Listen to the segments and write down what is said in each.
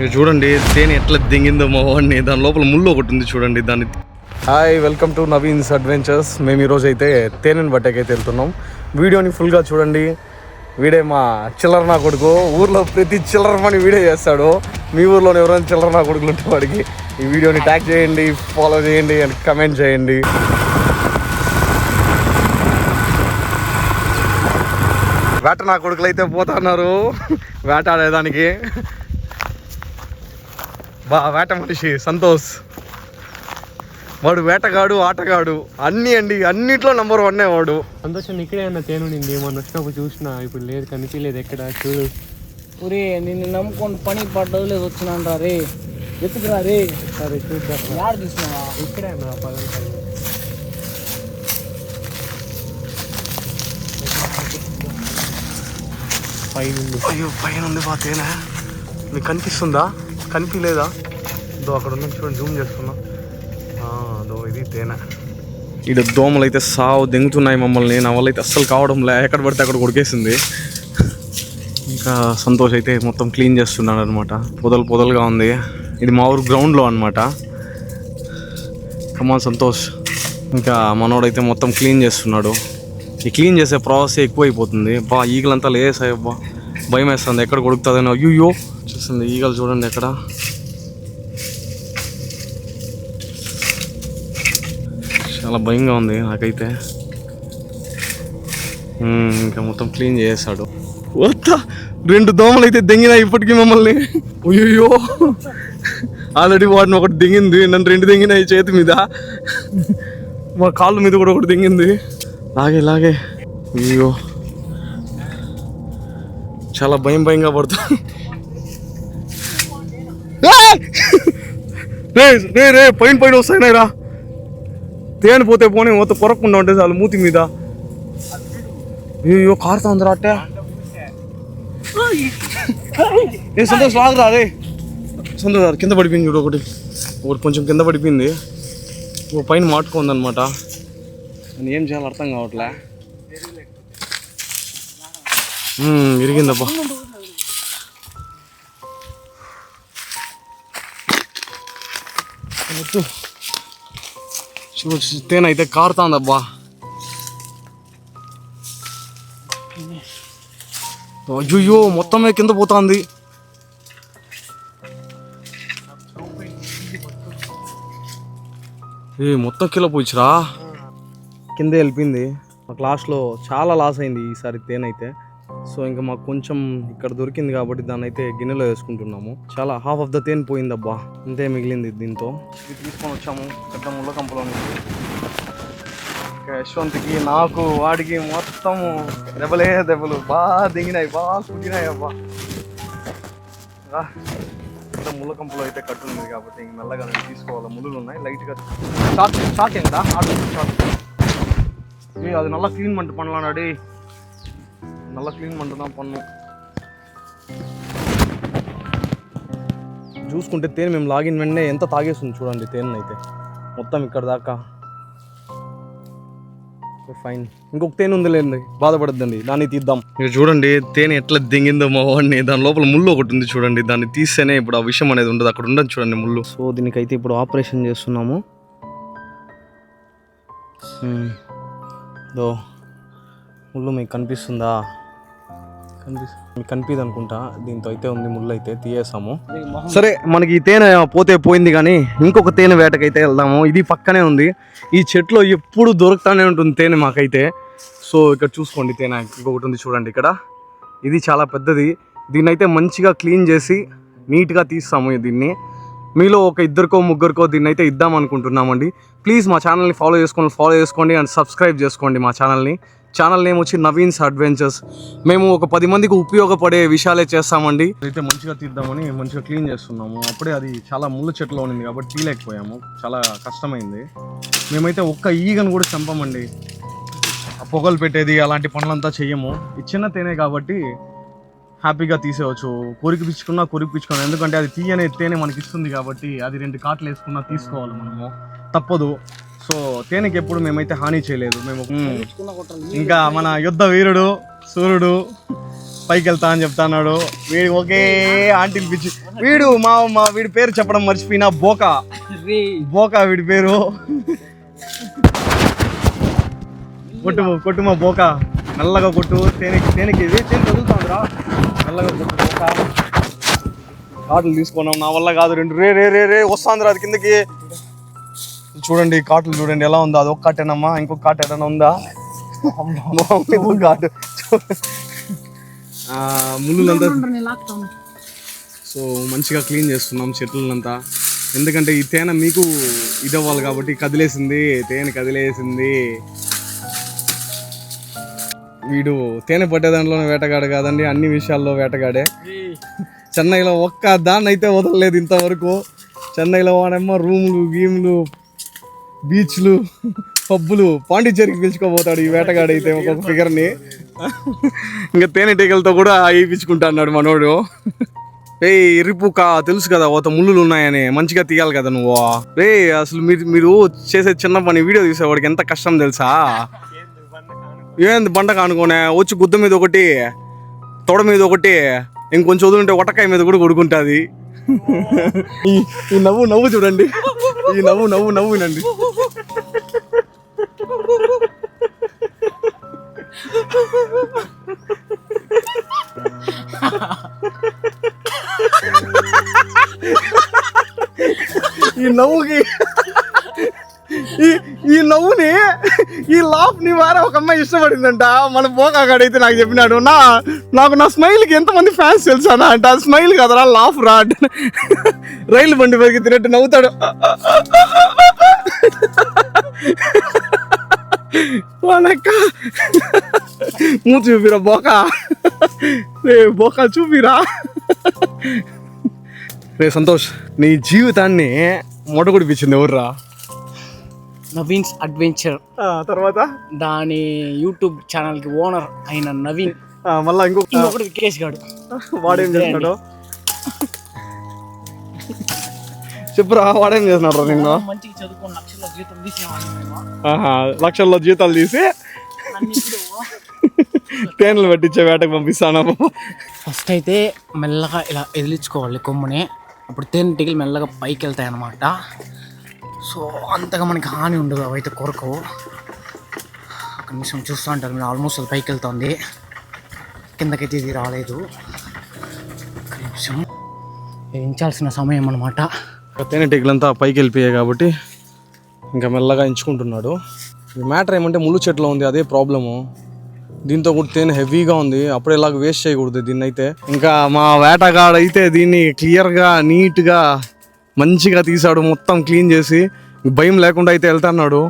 మీరు చూడండి తేనె ఎట్లా దిగిందో మా దాని లోపల ముళ్ళు ఒకటి ఉంది చూడండి దాన్ని. Hi welcome to Naveen's adventures. మేము ఈరోజు అయితే తేనెని బట్టకైతే వెళ్తున్నాం. వీడియోని ఫుల్గా చూడండి. వీడే మా చిల్లర నా కొడుకు. ఊర్లో ప్రతి చిల్లర పని వీడే చేస్తాడు. మీ ఊర్లో ఎవరైనా చిల్లర నా కొడుకులు ఉంటే వాడికి ఈ వీడియోని ట్యాగ్ చేయండి ఫాలో చేయండి అండ్ కమెంట్ చేయండి. వేట నా కొడుకులు అయితే పోతున్నారు వేట ఆడేదానికి. బా వేట మనిషి సంతోష్. వాడు వేటగాడు ఆటగాడు అన్నీ అండి అన్నిట్లో నంబర్ వన్నే వాడు. సంతోషం ఇక్కడే అన్న తేనుండింది మొన్న వచ్చినప్పుడు చూసిన ఇప్పుడు లేదు కనిపించలేదు ఎక్కడ చూడు. ఒరే నిన్ను నమ్ముకొని పని పడ్డలేదు వచ్చినాను రే ఎత్తుకురా రే సరే చూద్దాం. యాడ ఇక్కడే అన్న పదం పైన అయ్యో పైన ఉంది బా తేనె. మీకు కనిపిస్తుందా? కనిపించలేదా? దో అక్కడ ఉన్న చూడండి జూమ్ చేస్తున్నా. అదో ఇది తేనె. ఇక్కడ దోమలు అయితే సావు దెంగుతున్నాయి మమ్మల్ని. నా వల్ల అయితే అస్సలు కావడం లే. ఎక్కడ పడితే అక్కడ కొడికేసింది ఇంకా సంతోష్ అయితే మొత్తం క్లీన్ చేస్తున్నాడు అనమాట పొదలు పొదలుగా ఉంది. ఇది మా ఊరు గ్రౌండ్లో అనమాట కమాన్ సంతోష్. ఇంకా మనోడైతే మొత్తం క్లీన్ చేస్తున్నాడు. ఈ క్లీన్ చేసే ప్రాసెస్ ఎక్కువైపోతుంది. బా ఈగలంతా లేసాయి బా భయం వేస్తుంది ఎక్కడ కొడుకుతుందని. అయ్యో చూస్తుంది ఈగలు చూడండి ఎక్కడ. చాలా భయంగా ఉంది నాకైతే. ఇంకా మొత్తం క్లీన్ చేసాడు వద్దా రెండు దోమలు అయితే దెంగినాయి ఇప్పటికీ మమ్మల్ని. అయ్యో ఆల్రెడీ వాడిని ఒకటి దిగింది నన్ను రెండు దింగినాయి చేతి మీద. మా కాళ్ళ మీద కూడా ఒకటి దింగింది. లాగే లాగే. అయ్యో చాలా భయం భయంగా పడుతుంది! రే రే రే పైన పైన వస్తాయి రా తేనె పోతే పోనీ మొత్తం కొరకుండా ఉంటే చాలు మూతి మీద. అయ్యో కారుతా ఉందిరా అట్టే. ఏ సంతోష్ లాగరా రే. సంతోష్ రా, కింద పడిపోయింది చూడు ఒకటి. ఒకటి కొంచెం కింద పడిపోయింది. ఓ పైన మాటుకుందనమాట నేను ఏం చేయాలో అర్థం కావట్లే. మ్మ్, ఇరిగిందబ్బా వద్దు. చూడు చూ- తేనె అయితే కారుతాందబ్బా అయ్యో మొత్తమే కింద పోతుంది. ఏ మొత్తం కిలో పోయిచ్చురా? కింద వెళ్ళిపోయింది. మాకు లాస్ట్లో చాలా లాస్ అయింది ఈసారి తేనైతే సో ఇంకా మాకు కొంచెం ఇక్కడ దొరికింది కాబట్టి దాన్ని అయితే గిన్నెలో వేసుకుంటున్నాము. చాలా హాఫ్ ఆఫ్ ద తేనె పోయిందబ్బా. అంతే మిగిలింది దీంతో. ఇది తీసుకొని వచ్చాము. పెద్ద ముళ్ళ కంపలో నుంచి. ఇంకా యశ్వంత్కి నాకు వాడికి మొత్తం దెబ్బలే దెబ్బలు. బాగా దిగినాయి బాగా కుట్టినాయి అబ్బా. పెద్ద ముళ్ళ కంపలో అయితే కట్టుంది కాబట్టి ఇంక మెల్లగా నేను తీసుకోవాలి. ముళ్ళు ఉన్నాయి లైట్గా షార్ట్ షార్ట్ ఏంటా? ఆటో షార్ట్ అది నల్ల క్లీన్ మంట పనులాడి నల్ల క్లీన్ మంటున్నా పన్ను. చూసుకుంటే తేనె మేము లాగిన వెంటనే ఎంత తాగేస్తుంది చూడండి తేనె అయితే. మొత్తం ఇక్కడ దాకా. ఫైన్. ఇంకొక తేనె ఉందిలేండి బాధపడద్దండి దాన్ని తీద్దాం. ఇక చూడండి తేనె ఎట్లా దింగిందో మా వాడిని దాని లోపల ముళ్ళు ఒకటి ఉంది చూడండి దాన్ని తీస్తేనే ఇప్పుడు ఆ విషయం అనేది ఉండదు అక్కడ ఉండదు చూడండి ముళ్ళు. సో దీనికైతే ఇప్పుడు ఆపరేషన్ చేస్తున్నాము. దో ముళ్ళు మీకు కనిపిస్తుందా? కనిపిస్తు మీకు కనిపిదు అనుకుంటా. దీంతో అయితే ఉంది ముళ్ళు అయితే తీయేసాము. సరే మనకి ఈ తేనె పోతే పోయింది కానీ ఇంకొక తేనె వేటకైతే వెళ్దాము. ఇది పక్కనే ఉంది. ఈ చెట్లో ఎప్పుడు దొరుకుతానే ఉంటుంది తేనె మాకైతే. సో ఇక్కడ చూసుకోండి తేనె. ఇంకొకటి ఉంది చూడండి ఇక్కడ. ఇది చాలా పెద్దది. దీన్ని అయితే మంచిగా క్లీన్ చేసి నీట్గా తీస్తాము దీన్ని. మీలో ఒక ఇద్దరికో ముగ్గురికో దీన్ని అయితే ఇద్దాం అనుకుంటున్నామండి ప్లీజ్ మా ఛానల్ని ఫాలో చేసుకోండి ఫాలో చేసుకోండి అండ్ సబ్స్క్రైబ్ చేసుకోండి మా ఛానల్ని. ఛానల్ నేమ్ వచ్చి నవీన్స్ అడ్వెంచర్స్ మేము ఒక పది మందికి ఉపయోగపడే విషయాలే చేస్తామండి. అయితే మంచిగా తీద్దామని మంచిగా క్లీన్ చేస్తున్నాము. అప్పుడే అది చాలా ముళ్ళ చెట్లో ఉంది కాబట్టి తీయలేకపోయాము. చాలా కష్టమైంది. మేమైతే ఒక్క ఈగను కూడా చంపమండి. ఆ పొగలు పెట్టేది అలాంటి పనులంతా చెయ్యము. ఇది చిన్న తేనే కాబట్టి హ్యాపీగా తీసేయవచ్చు కొరికి పిచ్చుకున్నా కొరికి పిచ్చుకున్నా. ఎందుకంటే అది తీయనే తేనె మనకి ఇస్తుంది కాబట్టి అది రెండు కాట్లు వేసుకున్నా తీసుకోవాలి మనము. తప్పదు. సో తేనెకి ఎప్పుడు మేమైతే హాని చేయలేదు మేము. ఇంకా మన యుద్ధ వీరుడు సూర్యుడు పైకి వెళ్తా అని చెప్తాన్నాడు. వీడు ఒకే ఆంటీని పిచ్చి. వీడు మా మా వీడి పేరు చెప్పడం మర్చిపోయినా బోకా. రే. బోకా వీడి పేరు. కొట్టు కొట్టు మా బోకా. నల్లగా కొట్టు. తేనెకి తేనెకి ఇది తేనె నల్లగా కొట్టు బోకా. కాటలు తీసుకున్నాం. నా వల్ల కాదు రెండు. రే రే రే రే వస్తాందిరా అది కిందకి. చూడండి కాటలు చూడండి ఎలా ఉందో. అది ఒక కాటేనమ్మా ఇంకొక కాట ఏదైనా ఉందా? కాటు. ఆ, ముళ్ళులంతా సో మంచిగా క్లీన్ చేస్తున్నాం చెట్లనంతా. ఎందుకంటే ఈ తేనె మీకు ఇది అవ్వాలి కాబట్టి కదిలేసింది తేనె కదిలేసింది. వీడు తేనె పట్టే దాంట్లోనే వేటగాడు కాదండి అన్ని విషయాల్లో వేటగాడే. చెన్నైలో ఒక్క దాన్ని అయితే వదలలేదు ఇంతవరకు. చెన్నైలో వాడేమో రూములు గీములు బీచ్లు పబ్బులు పాండిచ్చేరికి పిలుచుకోపోతాడు ఈ వేటగాడు అయితే ఒక్కొక్క ఫిగర్ని. ఇంకా తేనెటీగలతో కూడా వేయించుకుంటా అన్నాడు మనోడు. రే ఎర్రిపుక తెలుసు కదా ఓత ముళ్ళులు ఉన్నాయని. మంచిగా తీయాలి కదా నువ్వు. రే అసలు మీరు మీరు చేసే చిన్న పని వీడియో తీసేవాడికి ఎంత కష్టం తెలుసా? ఏంది బండ కానుకోనే? వచ్చి గుద్ద మీద ఒకటి తొడ మీద ఒకటి ఇంకొంచెం వదులుంటే ఒటకాయ మీద కూడా కొడుకుంటుంది. ఈ ఈ నవ్వు నవ్వు చూడండి. ఈ నవ్వు నవ్వు నవ్వునండి ఈ నవ్వుకి ఈ నీ ని ఒక అమ్మాయి ఇష్టపడిందంట. మన పోకాకాడైతే నాకు చెప్పినాడు నా నాకు నా స్మైల్కి ఎంతమంది ఫ్యాన్స్ తెలుసానా అంట ఆ స్మైల్ కదరా లాఫ్ రా. రైలు బండి పరిగెత్తినట్టు నవ్వుతాడు. వాళ్ళక్క మూ చూపిరా బోకా. రే బోకా చూపిరా. రే సంతోష్ నీ జీవితాన్ని మొడగొడిపించింది ఎవర్రా? నవీన్స్ అడ్వెంచర్ తర్వాత? దాని యూట్యూబ్ ఛానల్కి ఓనర్ అయిన నవీన్. మళ్ళా ఇంకో ఇంకొకటి వికేష్ గాడు. వాడేం చేస్తున్నాడు చెప్పురా వాడేం చేస్తున్నాడు నిన్ను? మంచిగా చదువుకొని లక్షల జీతం ఆహా, లక్షల్లో జీతాలు తీసి తేనెలు పెట్టించే వేటకు పంపిస్తాను. ఫస్ట్ అయితే మెల్లగా ఇలా ఎదిలించుకోవాలి కొమ్ముని. అప్పుడు తేనెటీగలు మెల్లగా పైకి వెళ్తాయి అన్నమాట సో అంతగా మనకి హాని ఉండదు అవైతే కొరకవు ఒక నిమిషం చూస్తూ ఉంటారు మీరు ఆల్మోస్ట్ అది పైకి వెళ్తుంది. కిందకైతే ఇది రాలేదు. ఒక నిమిషం. సమయం అనమాట తేనెటీగలంతా పైకి వెళ్ళిపోయాయి కాబట్టి ఇంకా మెల్లగా ఎంచుకుంటున్నాడు. మ్యాటర్ ఏమంటే ముళ్ళు చెట్లో ఉంది అదే ప్రాబ్లము. దీంతో కూడా తేనె హెవీగా ఉంది అప్పుడు ఇలాగ వేస్ట్ చేయకూడదు దీన్ని అయితే ఇంకా మా వేటగాడు అయితే దీన్ని క్లియర్గా నీట్గా మంచిగా తీసాడు మొత్తం క్లీన్ చేసి భయం లేకుండా అయితే వెళ్తున్నాడు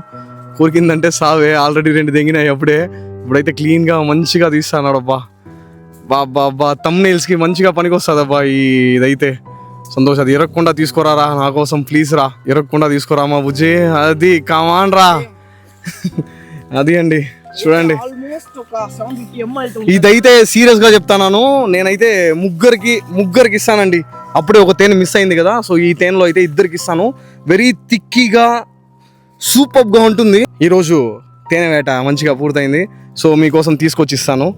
కోరికిందంటే సావే ఆల్రెడీ రెండు దెంగినాయి అప్పుడే. ఇప్పుడైతే క్లీన్గా మంచిగా తీస్తున్నాడు అబ్బా. బా బా బా తమ్నైల్స్కి మంచిగా పనికొస్తుంది అబ్బా ఈ ఇదైతే. సంతోష్ అది ఇరగకుండా తీసుకురారా నా కోసం ప్లీజ్ రా. ఇరగకుండా తీసుకురా మా బుజ్జి. అది కమాన్ రా. అది అండి చూడండి. ఇదైతే సీరియస్గా చెప్తాను నేనైతే ముగ్గురికి ముగ్గురికి ఇస్తానండి. అప్పుడే ఒక తేనె మిస్ అయింది కదా సో ఈ తేనెలో అయితే ఇద్దరికి ఇస్తాను. వెరీ తిక్కిగా సూపర్గా ఉంటుంది. ఈరోజు తేనె వేట మంచిగా పూర్తయింది. సో మీకోసం తీసుకొచ్చి ఇస్తాను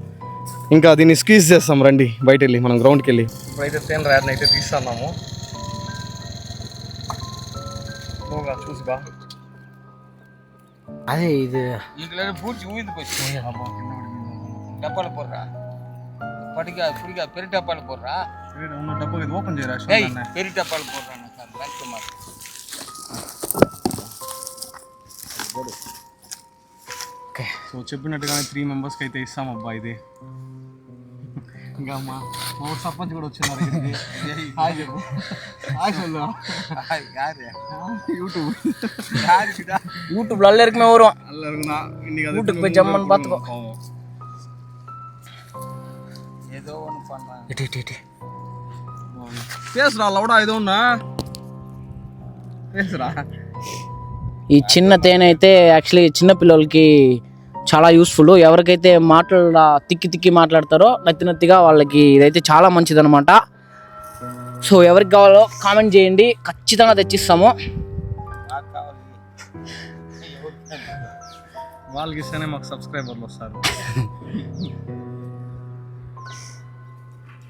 ఇంకా దీన్ని స్క్వీజ్ చేస్తాం రండి బయట వెళ్ళి మనం గ్రౌండ్కి వెళ్ళి ఇప్పుడైతే తేనె రాయని అయితే తీస్తున్నాము. చూసి అదే ఇది. డబ్బాలు పోర్రా. పెరి డబ్బాలు పోర్రా. ఇక్కడ ఉన్న డబ్బా ఇది ఓపెన్ చేయరా పెరి డబ్బాలు పోతాను సార్ బ్లాక్ కుమార్ సో చెప్పినట్టుగానే త్రీ మెంబర్స్కి అయితే ఇస్తాం అబ్బా ఇది ఇంకా మా మా ఊరు సర్పంచ్ కూడా వచ్చినారు ఇక్కడికి హాయ్ చెప్పు హాయ్ చల్లు హాయ్ యారు యూట్యూబ్ யூடியூப்ல எல்லாருக்குமே வரும் நல்லா இன்னைக்கு வீட்டுக்கு போய் ஜம்மன் பார்த்துக்கோ ஏதோ ஒன்று பண்ணலாம் ఇటు ఇటు ఇటు பேசுறா லவுடா ஏதோ ஒண்ணா பேசுறா ఈ చిన్న తేనె అయితే యాక్చువల్లీ చిన్న పిల్లలకి చాలా యూస్ఫుల్ ఎవరికైతే మాటలు తిక్కి తిక్కి మాట్లాడతారో నత్తి నత్తిగా వాళ్ళకి ఇదైతే చాలా మంచిదన్నమాట సో ఎవరికి కావాలో కామెంట్ చేయండి ఖచ్చితంగా తెచ్చిస్తాము వాళ్ళకి ఇస్తేనే మాకు సబ్స్క్రైబర్లు వస్తారు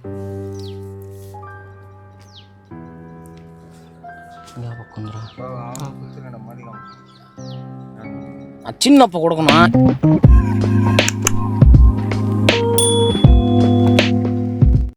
జ్ఞాపకుందిరా చిన్నప్ప కొడుకున్నా